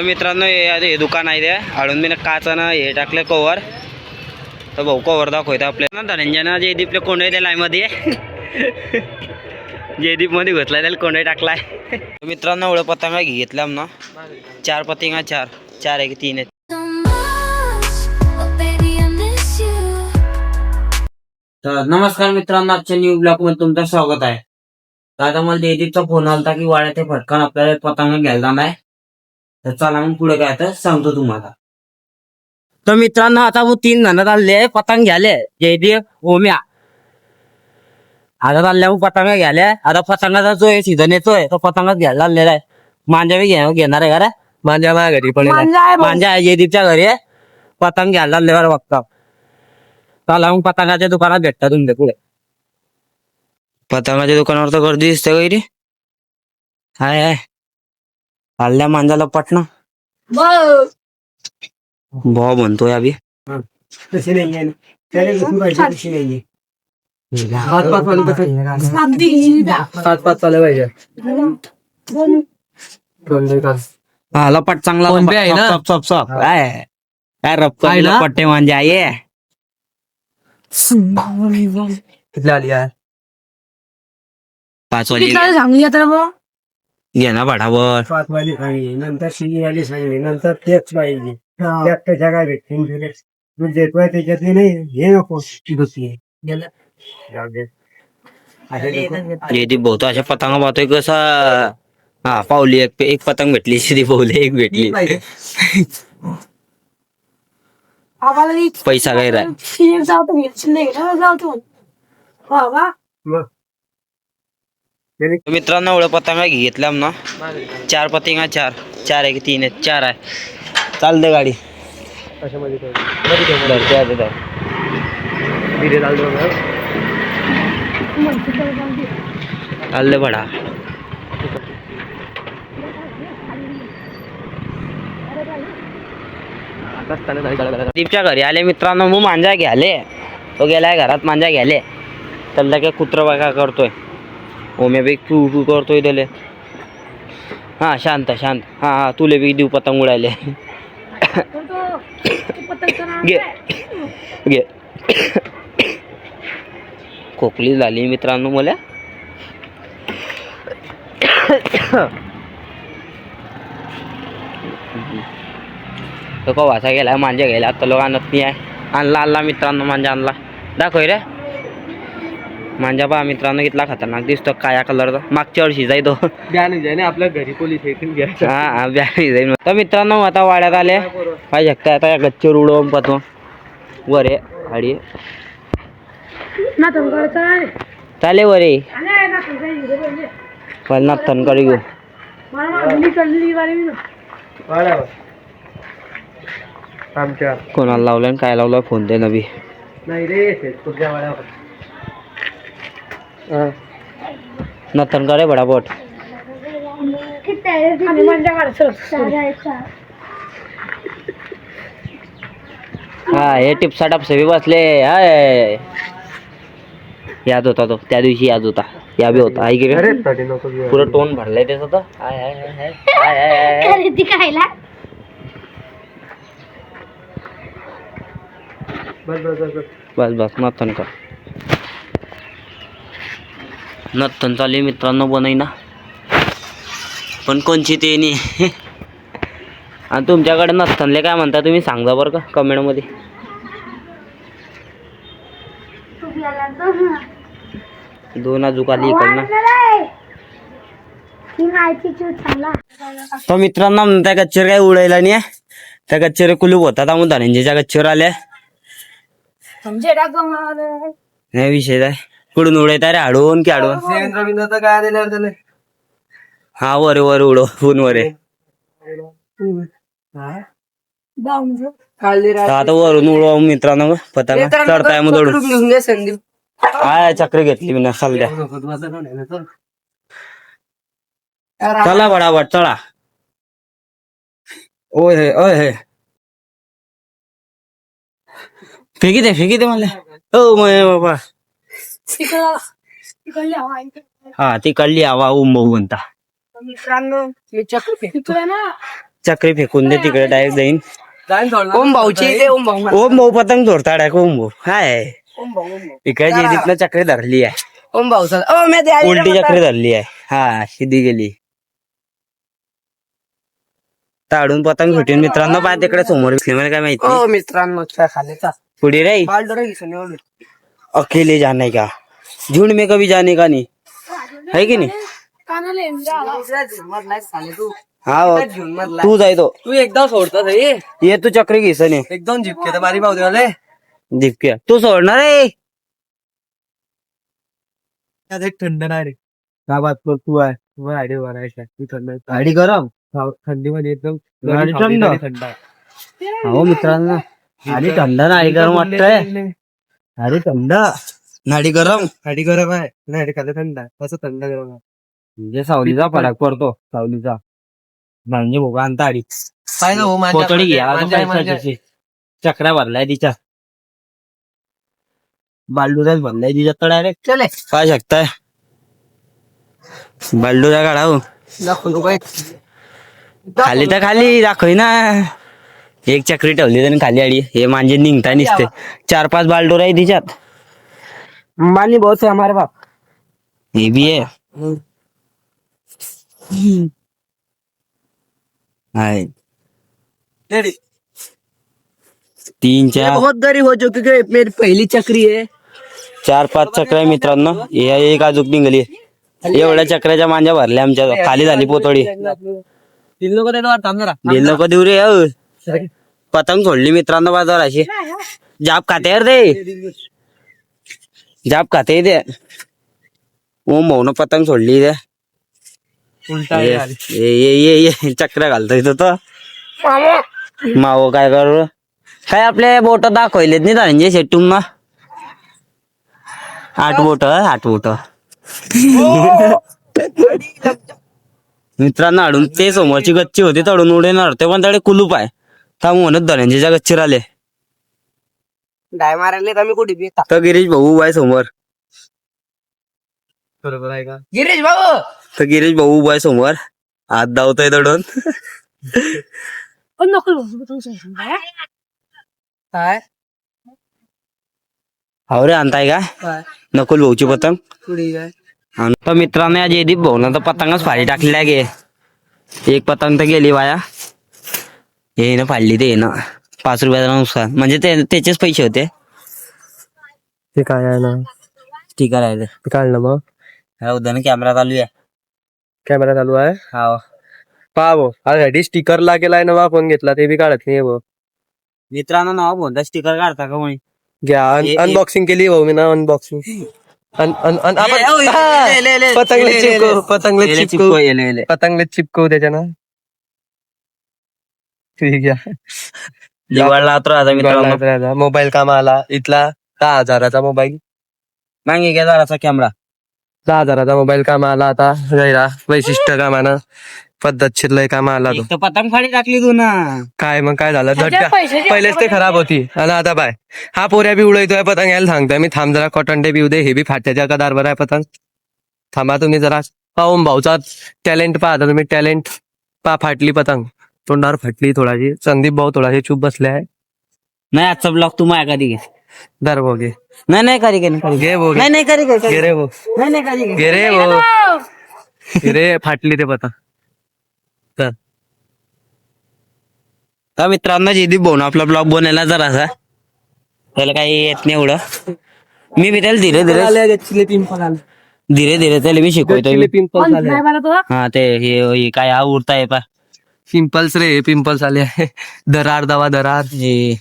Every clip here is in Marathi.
तर मित्रांनो हे हे दुकान आहे ते. आळून मी काचानं हे टाकलं कवर तर भाऊ कवर दाखवतो आपल्याला. धनंजयनं जयदीपले कोंडे त्या लाईमध्ये जयदीपमध्ये घुसलाय त्याला कोंडे टाकलाय. मित्रांनो एवढं पतंगा घेतला ना. चार पतंगा चार. चार आहे की तीन आहेत. तर नमस्कार मित्रांनो आजच्या न्यू ब्लॉगमध्ये तुमचं स्वागत आहे. आता मला जयदीपचा फोन आलता की वाड्याचे फटकन आपल्याला पतंग घ्यायला जाणार आहे. तर चला मग पुढे काय तर सांगतो तुम्हाला. तर मित्रांनो आता मग तीन जण चालले पतंग घ्याले जयदीप ओम्या. आता चालल्या मग पतंग घ्याले आता पतंगाचा जो आहे सीझन येतोय तो पतंगच घ्यायला चाललेला आहे. मांजा बी घ्या- घेणार आहे का रे? मांजा माझ्या घरी पडेल आहे. मांजा आहे जयदीपच्या घरी आहे. पतंग घ्यायला चालले बरं बघता चला मग पतंगाच्या दुकानात भेटता तुमच्यापुढे. पतंगाच्या दुकानावर तर गर्दी दिसते का रे हाय हाय. हल्ल्या मांजाला पटना भाव म्हणतोय अभि तशी नाही आहे. त्याने दुखून पाहिजे तशी नाही आहे. पाच पाच वाले पाच पाच वाले पाहिजे. दोन. दोन तास. हाला पट चांगला फोन पे आहे ना? सप सप सप काय? काय रप आहे ना? मांजा किती आली यार. पाच वाली सांगली आता मग घे ना भाडावर पाच वाली सांगली नंतर वाली सांगली नंतर तेच पाहिजे. त्याच्या काय भेटतील देतोय त्याच्यातली नाही हे नको. दुसरी तो अशा पतंग पाहतोय कसा. हा पावली एक एक पतंग भेटली श्री पावली एक भेटली. पैसा काय राय शिल्लक जातो शिल्लक जातो बाबा मग त्याने मित्रांनो एवढं पतंग घेतल्या ना. चार पतंगा चार. चार आहे की तीन आहेत चार आहे. चालते गाडी. चालले गाडा. दीपच्या घरी आले मित्रांनो मग मांजा घ्याले. तो गेलाय घरात मांजा घ्याले. त्याला काय कुत्र बघा करतोय. ओम्या बी तू तू करतोय त्याले. हा शांत शांत. हा हा तुले बी देऊ पतंग उडायले. घे. घे. खोकली झाली मित्रांनो मला. तो का वासा गेला मांजा गेला आता लोक आणत नाही आहे. आणला आणला मित्रांनो मांजा आणला. दाखव रे. मांजा पहा मित्रांनो कितला खतरनाक दिसतो. काया कलरचा मागच्या वर्षी जाय तो. द्या नाही आपल्या घरी पोलीस ऐकून हा हा ब्याणी जाईल तर मित्रांनो आता वाड्यात आले. पाहिजे शकता आता या गच्चीवर उडवून पाहतो. वर चालेल चाले. वर पण घेऊ. गाडी वाड्यावर. आमच्या. कोणाला लावलं आणि काय लावलं फोन ते नवी नाही रे तेच तुझ्या वाड्यावर हा. हा हे टिपसा टापसे बी बसले. हाय. याद होता तो. त्या दिवशी याद होता. या बी होता. ऐक. पुरं टोन भरलंय त्याचं तर. हाय हाय हाय हाय. हाय हाय हाय ती खायला? बस बस बस बस. बस बस. नतन कर. नतन चालू मित्रांनो बनई ना? पण कोणची ते नाही. आणि तुमच्याकडे नसतनले काय म्हणता तुम्ही? सांगा बरं का कमेंटमध्ये. दोन अजूक आली इकडनं. तर मित्रांनो त्या गच्चीवर काय उडायला नाही त्या गच्चीवर कुलूप होता त्यामुळे धनंजयच्या गच्चीवर आल्या. नाही विषय आहे कुठून उडायत रे? हाडून की हाडून देवेंद्र बिंद्र तर काय दिल्यावर त्याला हा वर वर उडो फोन वर आहे खाल्ली तर आता वरून उडवा मित्रांनो पतंग चढताय मग दडून घेऊन घे संदीप हा चक्र घेतली मी सध्या चला बडाबट चला. ओय हे ओय हे फेकी दे फेकी दे मला. ओ मय बाबा. तिकडली हवा हा ती कळली हवा उंबवून म्हणता. मित्रांनो मी चक्र फेकतोय ना चक्री फेकून दे तिकडे डायरेक्ट जाईन. ओम भाऊची इथे ओम भाऊ ओम भाऊ पतंग चोरता डायरेक्ट ओम भाऊ हाय इकडे जयदीपनं चक्री धरली आहे. ओम भाऊ सर ओ मी ते आली उलटी चक्री धरली आहे. हा सिद्धी गेली. ताडून पतंग फुटून मित्रांनो पाय तिकडे समोर दिसली मला काय माहिती. ओ मित्रांनो खालीचा पुढे रे. बालडोरा घेऊन येऊ. अकेले जाने का? झुंड में कभी जाने का नहीं। है की नाही? आला. नाही हा हो. तू जाय तो। तू एकदा सोडतो रे ये। तू चक्री घेसन ये एकदम झिपके तर मारी भाऊ देवाले दीपक्या तू सोडणार रे। थंड नाही रे। का बात कर तू आहे। तू गाडी भरायच्या तू थंड गाडी गरम? थंडीमध्ये एकदम गाडी थंड. थंड आहे. हो मित्रांनो आणि थंड नाडी गरम वाटतंय. अरे थंड. नाडी गरम. गाडी गरम आहे. नाही खाली थंड आहे. कसं थंड गरम आहे? म्हणजे सावलीचा फरक पडतो. सावलीचा. म्हणजे भोगा आणता हो माझ्या- पोतडी माझ्या- माझ्या- चक्रा भरलाय तिच्या. बालडुराच भरलाय तिच्या तर डायरेक्ट चले. काय शकताय? बालडुरा काढा हो. दाखव नको. एक. खाली तर खाली दाखव ना. एक चक्री ठेवली त्याने खाली आडी. हे मांजे निघता निसते. चार पाच बालडोर आहे तिच्यात. मानी बहुत है हमारे बाप. हे बी आहे. आहे. तीन ये चार. बहुत गरीब हो चुकी है मेरी पहली चक्री है. चार पाच चक्र आहे मित्रांनो. हे एक अजूक निघाली एवढ्या चक्राच्या मांजा भरल्या आमच्या. खाली झाली पोतोडी. तीन लोक देतो थांब जरा दिल नको देऊ रे अहो. पतंग सोडली मित्रांनो बाजार अशी जाप खाते यार ते जाप खाते ते ओम भाऊन पतंग सोडली ते उलटा ये. ये ये ये चक्र घालतो इथं तो. मावो काय करू? काय आपले बोट दाखवलेत नाही धनंजय शेट्टूम ना आठ बोट आठ बोट. मित्रांनो अडून ते समोरची गच्ची होती तडून उडेणार ते पण त्याकडे कुलूप आहे. त्या म्हणत धनंजयच्या गच्चीवर आले डाय मारायला कमी कुठे? बी तर गिरीश भाऊ उभा आहे समोर. बरोबर आहे का? गिरीश भाऊ! तर गिरीश भाऊ उभा आहे समोर. हात धावतोय दडून. पण नको बोलू, तू सांग काय? काय? हाव रे आणताय का? काय? नकुल भाऊची पतंग. कुठे काय आणि तर मित्रांनो या जयदीप भाऊन तर पतंगच फाडी टाकलेला आहे गे. एक पतंग तर गेली वाया हे ना फाडली ते ना पाच रुपयाचं नुकसान म्हणजे ते त्याचेच पैसे होते ते काय आहे ना ठीक आहे राहिले ते काढ ना मग हा उद्या कॅमेरा चालू आहे कॅमेरा चालू आहे हा पहा भाऊ आधी स्टिकर लागेलाय ना फोन घेतला ते बी काढत नाही भाऊ मित्रांनो नाव बोलता स्टिकर काढता का म्हणे घ्या ए- ए- अनबॉक्सिंग केली भाऊ मी ना अनबॉक्सिंग पतंगले चिपकव पतंगले चिपकव पतंगले चिपकव त्याच्या ना ठीक आहे. दिवाळला तर आता मित्रांनो. मोबाईल कामा आला इथला दहा हजाराचा मोबाईल. मागे घ्या जराचा कॅमेरा दहा हजाराचा मोबाईल कामा आला आता गैरा वैशिष्ट्य कामानं. पद्धतशीर लय कामा आला तो एक तर पतंग फाडी टाकली तू ना. काय मग काय झालं? झटका पहिलेच ते खराब होती. आणि आता बाय. हा पोऱ्या बी उडवतोय पतंग यायला सांगतोय. मी थांब जरा कॉटन डे बी उदे हे बी फाट्याच्या कदार बरं आहे पतंग. थांबा तुम्ही जरा. पाहून भाऊचा टॅलेंट पाहता तुम्ही. टॅलेंट पा फाटली पतंग. तोंडावर फाटली थोडाशी. संदीप भाऊ थोडाशी चूप बसले आहे. नाही आजचा ब्लॉग तू माझ्या कधी घे. दर भाऊ घे. नाही नाही करी घे नाही घे. भाऊ. नाही नाही करी घे. रे भाऊ. नाही नाही करी घे. रे भाऊ. घे रे फाटली ते पतंग चल. तर मित्रांनो जयदीप भाऊन आपला ब्लॉग बनवला जरासा. त्याला काही येत नाही एवढं. मी बी त्याला धीरे धीरे. पिंपल आले धीरे धीरे त्याला मी मला तुला हा ते हे हे काय हा उरताय पा. पिंपल्स रे पिंपल्स आले आहे. दरार दवा दरार. हे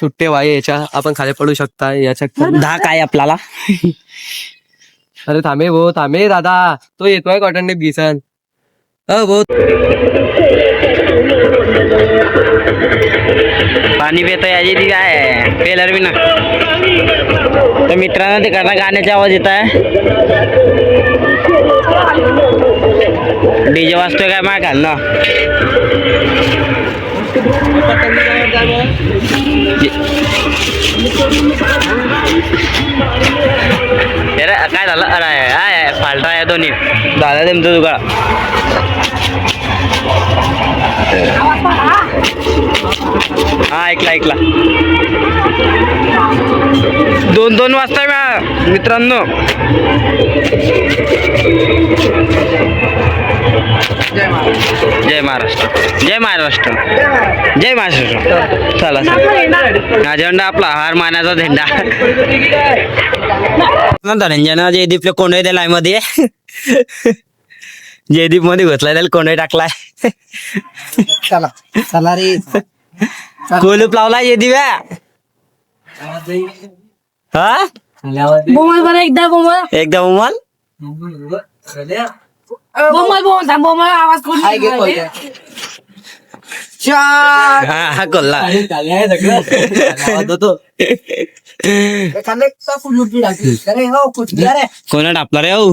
सुट्टे वाये याच्या आपण खाली पडू शकता याच्या दहा काय आपल्याला. अरे थांबे भो थांबे दादा. तो येतोय कॉटन टेप घिसन. अ भो. पाणी पितो याची ती काय पेलर बी ना. तर मित्रांनो तिकडनं गाण्याचा आवाज येत आहे. डीजे वाजतोय काय माय घाल ना काय झालं अरे आहे फाल्टा आहे दोन्ही. दादा तुमचं तुका हा ऐकला ऐकला. दोन दोन वाजता म्या मित्रांनो. जय महाराष्ट्र. जय महाराष्ट्र. जय महाराष्ट्र. चला चला. हा झेंडा आपला हार मानाचा झेंडा. धनंजयनं जयदीपले कोंडे दिलायमध्ये. जयदीपमध्ये घुसलाय त्याला कोंडे टाकलाय. चला चला रे. कोलूप लावलाय जयदीप? हा? बोमल बरं एकदा बोमल. बोमल? बोमल बोमल आवाज कोण हा हा कोल्हा टाकली. अरे हो कुठली अरे कोणा टापला रे हो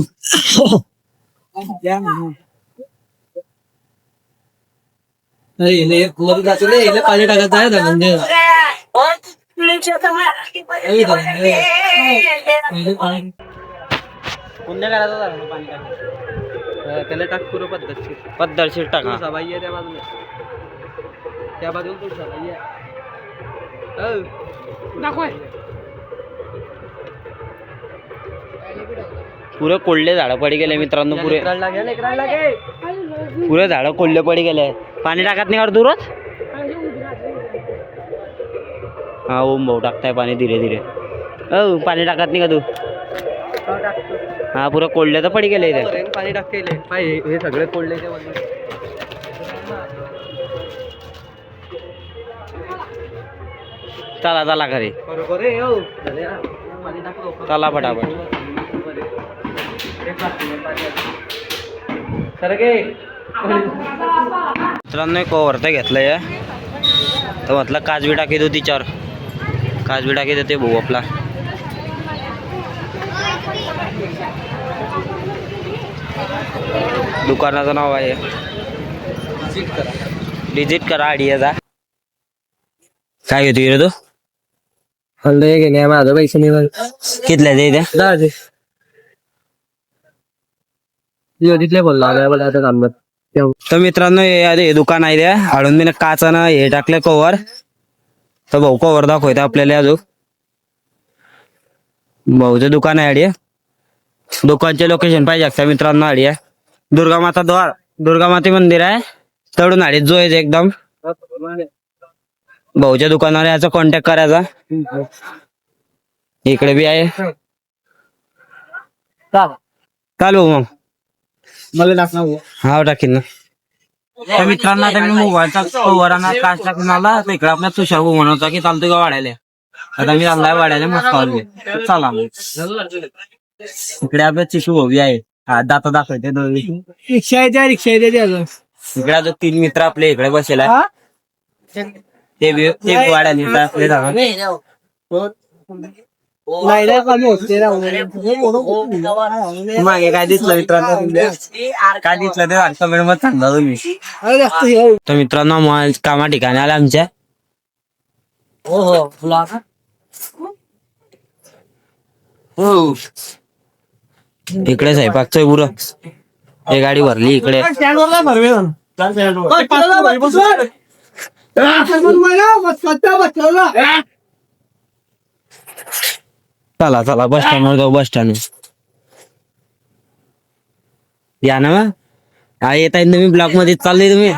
पाणी टाकत आहे धनंजय कोणत्या करायचं पाणी त्याला टाक पुरं पद्धतशीर पद्धतशीर टाका आहे त्या बाजूला त्या बाजूला तू दाखवाय पुरे कोल्डे झाडं पडी गेले मित्रांनो पुरे. लागे लेकराला लागे पुरे झाडं कोल्डे पडी गेले. पाणी टाकत नाही का रोज हा ओम भाऊ टाकताय पाणी धीरे धीरे. हो पाणी टाकत नाही का तू? हा पुरं कोल्डे तर पडी गेले इथे. पाणी टाकले पाय हे सगळे कोल्डे चला चला घरी. हो. चला गे. मित्रांनो एक ओव्हर तर घेतलंय तर म्हटलं काजबी टाकी दो तिच्यावर. काजबी टाकी देते भाऊ आपला. दुकानाचं नाव आहे. डिजिट करा. आडियाचा काय घेतो रे तू? हल्ले गेले माझं पैसे नाही कितल्या ते इथे दाजे तिथले बोलला आलाय बोला आता थांबत तर मित्रांनो हे अरे हे दुकान आहे त्या हाडून मी काचानं हे टाकलं कव्हर तर भाऊ कव्हर दाखवते आपल्याला अजून भाऊचं दुकान आहे आडिया दुकानचे लोकेशन पाहिजे असतं मित्रांनो आडिया दुर्गामाता द्वार दुर्गामाते मंदिर आहे तळून आडीत जो आहे एकदम. भाऊच्या दुकानावर याचा कॉन्टॅक्ट करायचा. इकडे बी आहे. चालू मग. मला टाकणार हा टाकीन ना. तर मित्रांनो आता मी मोबाईलचा काच टाकून आला तर इकडे आपल्या तुषार भाऊ म्हणत होता की चालतो का वाढायला आता मी चाललाय वाढायला मस्त वाढले चला मग. इकडे आपल्या चिशू भाऊ आहे. हा दाता दाखवते दोन्ही रिक्षा येते रिक्षा येते इकडे अजून तीन मित्र आपले इकडे बसेला ते जागा. कमी होते मागे काय दिसलं मित्रांनो? काय दिसलं ते कमेंटमध्ये सांगा तुम्ही. तर मित्रांनो कामा ठिकाणी आल्या आमच्या. हो हो ब्लॉक हो. इकडे स्वयंपाकचं पुरं. हे गाडी भरली इकडे. स्टँडवरला भरवे चला चला बस स्टँड वर जाऊ बस स्टँड या ना मग. हा येत आहे तुम्ही ब्लॉकमध्ये. चालले तुम्ही.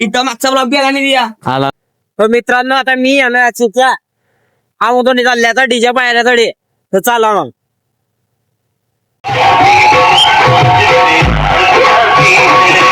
इथं मागचा ब्लॉक बी आणि दिया. आला. तर मित्रांनो आता मी येणार चुका हा मधून चालले आता डीजे पाहिल्याकडे तर चला मग.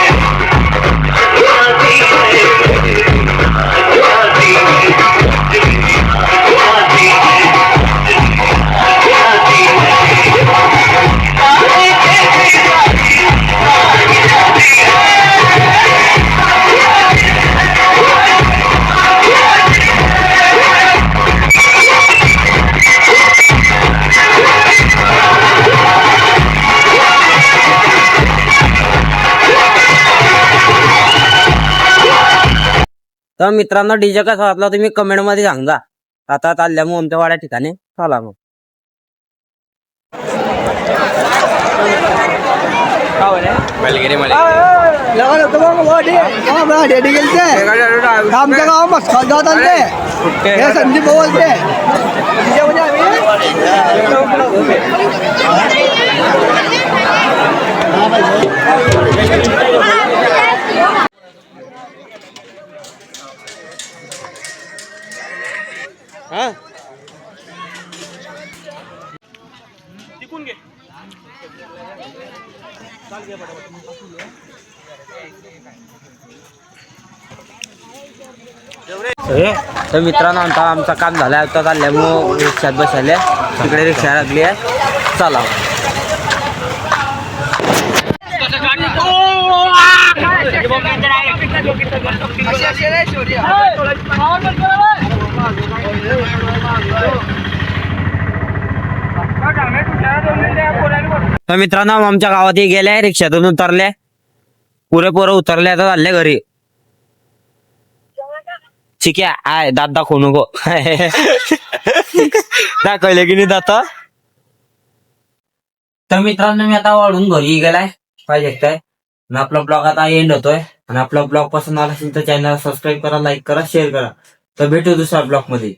तर मित्रांनो डीजे कसा वाटला तुम्ही कमेंटमध्ये सांगा. आता चालल्या मग आमच्या वाड्या ठिकाणी चला मग. आमच्या हे संदीप बोलते हे तर मित्रांनो आमचा आमचं काम झालं आता चालल्यामुळं रिक्षात बसायला तिकडे रिक्षा लागली आहे चला तर मित्रांनो आमच्या गावात गेले रिक्षातून उतरले. पुरे पोरं उतरले आता चालले घरी. ठीक आहे आय दात दाखवू नको. दाखवले की नाही दात? तर मित्रांनो मी आता वाढून घरी गेलाय. पाहिजे काय आणि आपला ब्लॉग आता एंड होतोय. आणि आपला ब्लॉग पसंत आला असेल तर चॅनल सबस्क्राईब करा लाईक करा शेअर करा. तर भेटू दुसऱ्या ब्लॉकमध्ये